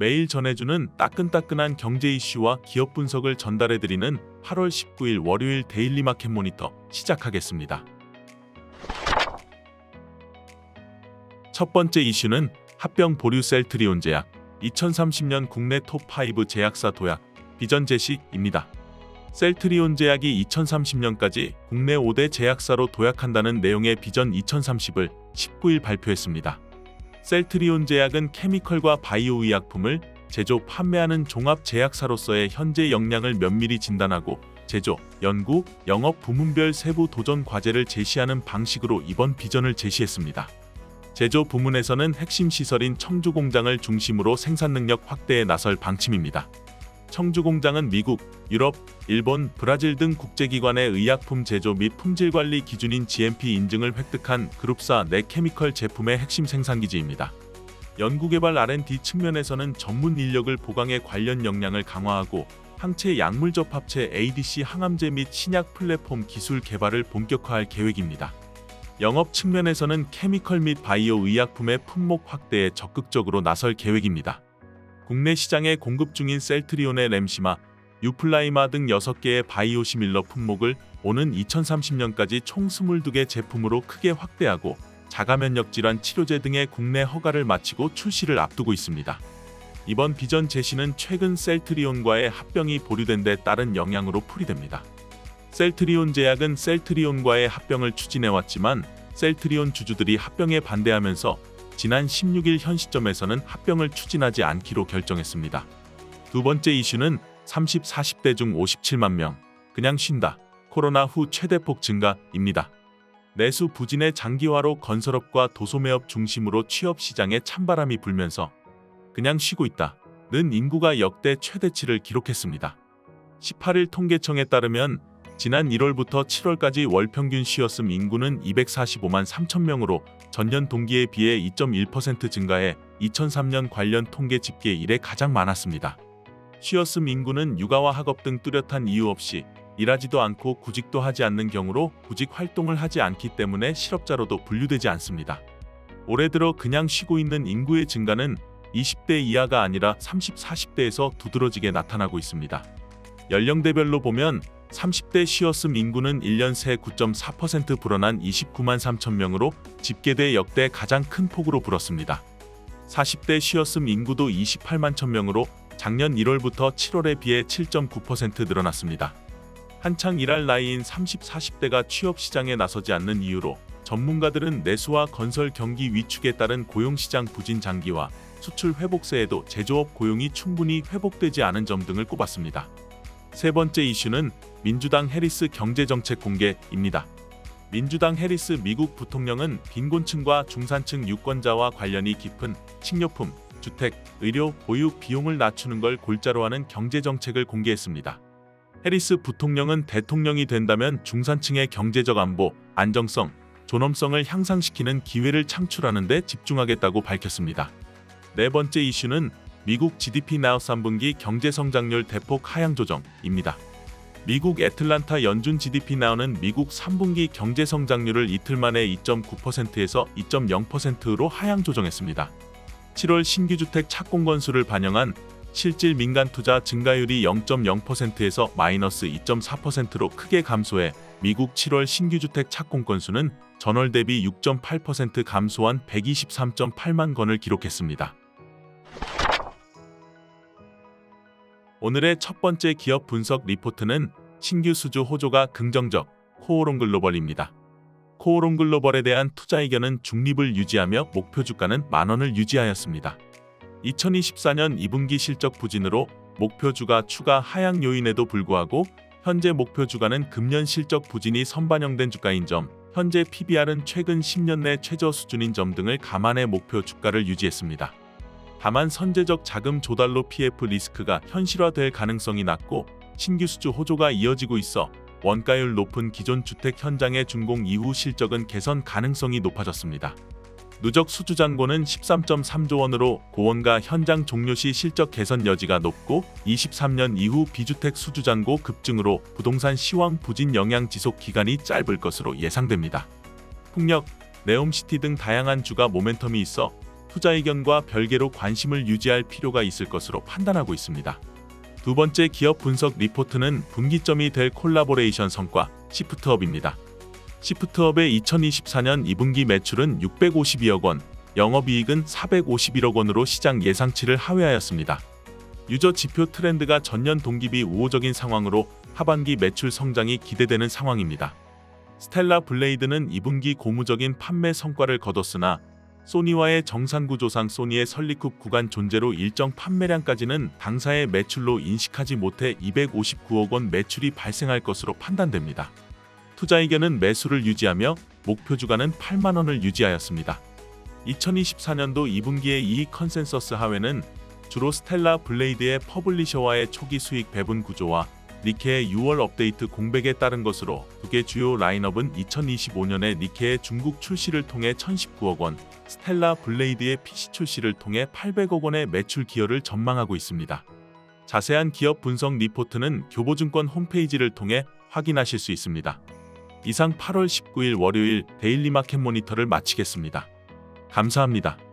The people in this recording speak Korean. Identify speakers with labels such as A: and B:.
A: 매일 전해주는 따끈따끈한 경제 이슈와 기업 분석을 전달해드리는 8월 19일 월요일 데일리 마켓 모니터 시작하겠습니다. 첫 번째 이슈는 합병 보류 셀 트리온 제약 2030년 국내 톱5 제약사 도약 비전 제시입니다. 셀트리온 제약이 2030년까지 국내 5대 제약사로 도약한다는 내용의 비전 2030을 19일 발표했습니다. 셀트리온 제약은 케미컬과 바이오 의약품을 제조, 판매하는 종합 제약사로서의 현재 역량을 면밀히 진단하고 제조, 연구, 영업 부문별 세부 도전 과제를 제시하는 방식으로 이번 비전을 제시했습니다. 제조 부문에서는 핵심 시설인 청주 공장을 중심으로 생산 능력 확대에 나설 방침입니다. 청주 공장은 미국, 유럽, 일본, 브라질 등 국제기관의 의약품 제조 및 품질 관리 기준인 GMP 인증을 획득한 그룹사 네케미컬 제품의 핵심 생산기지입니다. 연구개발 R&D 측면에서는 전문 인력을 보강해 관련 역량을 강화하고 항체 약물 접합체 ADC 항암제 및 신약 플랫폼 기술 개발을 본격화할 계획입니다. 영업 측면에서는 케미컬 및 바이오 의약품의 품목 확대에 적극적으로 나설 계획입니다. 국내 시장에 공급 중인 셀트리온의 램시마, 유플라이마 등 6개의 바이오 시밀러 품목을 오는 2030년까지 총 22개 제품으로 크게 확대하고 자가면역 질환 치료제 등의 국내 허가를 마치고 출시를 앞두고 있습니다. 이번 비전 제시는 최근 셀트리온과의 합병이 보류된 데 따른 영향으로 풀이됩니다. 셀트리온 제약은 셀트리온과의 합병을 추진해왔지만 셀트리온 주주들이 합병에 반대하면서 지난 16일 현 시점에서는 합병을 추진하지 않기로 결정했습니다. 두 번째 이슈는 30, 40대 중 57만 명 그냥 쉰다. 코로나 후 최대폭 증가입니다. 내수 부진의 장기화로 건설업과 도소매업 중심으로 취업 시장에 찬바람이 불면서 그냥 쉬고 있다. 는 인구가 역대 최대치를 기록했습니다. 18일 통계청에 따르면 지난 1월부터 7월까지 월 평균 쉬었음 인구는 245만 3천 명으로 전년 동기에 비해 2.1% 증가해 2003년 관련 통계 집계 이래 가장 많았습니다. 쉬었음 인구는 육아와 학업 등 뚜렷한 이유 없이 일하지도 않고 구직도 하지 않는 경우로 구직 활동을 하지 않기 때문에 실업자로도 분류되지 않습니다. 올해 들어 그냥 쉬고 있는 인구의 증가는 20대 이하가 아니라 30, 40대에서 두드러지게 나타나고 있습니다. 연령대별로 보면 30대 쉬었음 인구는 1년 새 9.4% 불어난 29만 3천 명으로 집계돼 역대 가장 큰 폭으로 불었습니다. 40대 쉬었음 인구도 28만 천 명으로 작년 1월부터 7월에 비해 7.9% 늘어났습니다. 한창 일할 나이인 30, 40대가 취업 시장에 나서지 않는 이유로 전문가들은 내수와 건설 경기 위축에 따른 고용시장 부진 장기와 수출 회복세에도 제조업 고용이 충분히 회복되지 않은 점 등을 꼽았습니다. 세 번째 이슈는 민주당 해리스 경제정책 공개입니다. 민주당 해리스 미국 부통령은 빈곤층과 중산층 유권자와 관련이 깊은 식료품, 주택, 의료, 보육 비용을 낮추는 걸 골자로 하는 경제정책을 공개했습니다. 해리스 부통령은 대통령이 된다면 중산층의 경제적 안보, 안정성, 존엄성을 향상시키는 기회를 창출하는 데 집중하겠다고 밝혔습니다. 네 번째 이슈는 미국 GDP now 3분기 경제 성장률 대폭 하향 조정입니다. 미국 애틀란타 연준 GDP now는 미국 3분기 경제 성장률을 이틀 만에 2.9%에서 2.0%로 하향 조정했습니다. 7월 신규 주택 착공 건수를 반영한 실질 민간 투자 증가율이 0.0%에서 마이너스 2.4%로 크게 감소해 미국 7월 신규 주택 착공 건수는 전월 대비 6.8% 감소한 123.8만 건을 기록했습니다. 오늘의 첫 번째 기업 분석 리포트는 신규 수주 호조가 긍정적 코오롱 글로벌입니다. 코오롱 글로벌에 대한 투자 의견은 중립을 유지하며 목표 주가는 만 원을 유지하였습니다. 2024년 2분기 실적 부진으로 목표 주가 추가 하향 요인에도 불구하고 현재 목표 주가는 금년 실적 부진이 선반영된 주가인 점, 현재 PBR은 최근 10년 내 최저 수준인 점 등을 감안해 목표 주가를 유지했습니다. 다만 선제적 자금 조달로 PF 리스크가 현실화될 가능성이 낮고 신규 수주 호조가 이어지고 있어 원가율 높은 기존 주택 현장의 준공 이후 실적은 개선 가능성이 높아졌습니다. 누적 수주 잔고는 13.3조 원으로 고원가 현장 종료 시 실적 개선 여지가 높고 23년 이후 비주택 수주 잔고 급증으로 부동산 시황 부진 영향 지속 기간이 짧을 것으로 예상됩니다. 풍력, 네옴시티 등 다양한 주가 모멘텀이 있어 투자 의견과 별개로 관심을 유지할 필요가 있을 것으로 판단하고 있습니다. 두 번째 기업 분석 리포트는 분기점이 될 콜라보레이션 성과 시프트업입니다. 시프트업의 2024년 2분기 매출은 652억 원, 영업이익은 451억 원으로 시장 예상치를 하회하였습니다. 유저 지표 트렌드가 전년 동기비 우호적인 상황으로 하반기 매출 성장이 기대되는 상황입니다. 스텔라 블레이드는 2분기 고무적인 판매 성과를 거뒀으나 소니와의 정산구조상 소니의 설리쿱 구간 존재로 일정 판매량까지는 당사의 매출로 인식하지 못해 259억 원 매출이 발생할 것으로 판단됩니다. 투자 의견은 매수를 유지하며 목표 주가는 8만 원을 유지하였습니다. 2024년도 2분기의 이익 컨센서스 하회는 주로 스텔라 블레이드의 퍼블리셔와의 초기 수익 배분 구조와 니케의 6월 업데이트 공백에 따른 것으로 두 개 주요 라인업은 2025년에 니케의 중국 출시를 통해 1019억 원, 스텔라 블레이드의 PC 출시를 통해 800억 원의 매출 기여를 전망하고 있습니다. 자세한 기업 분석 리포트는 교보증권 홈페이지를 통해 확인하실 수 있습니다. 이상 8월 19일 월요일 데일리 마켓 모니터를 마치겠습니다. 감사합니다.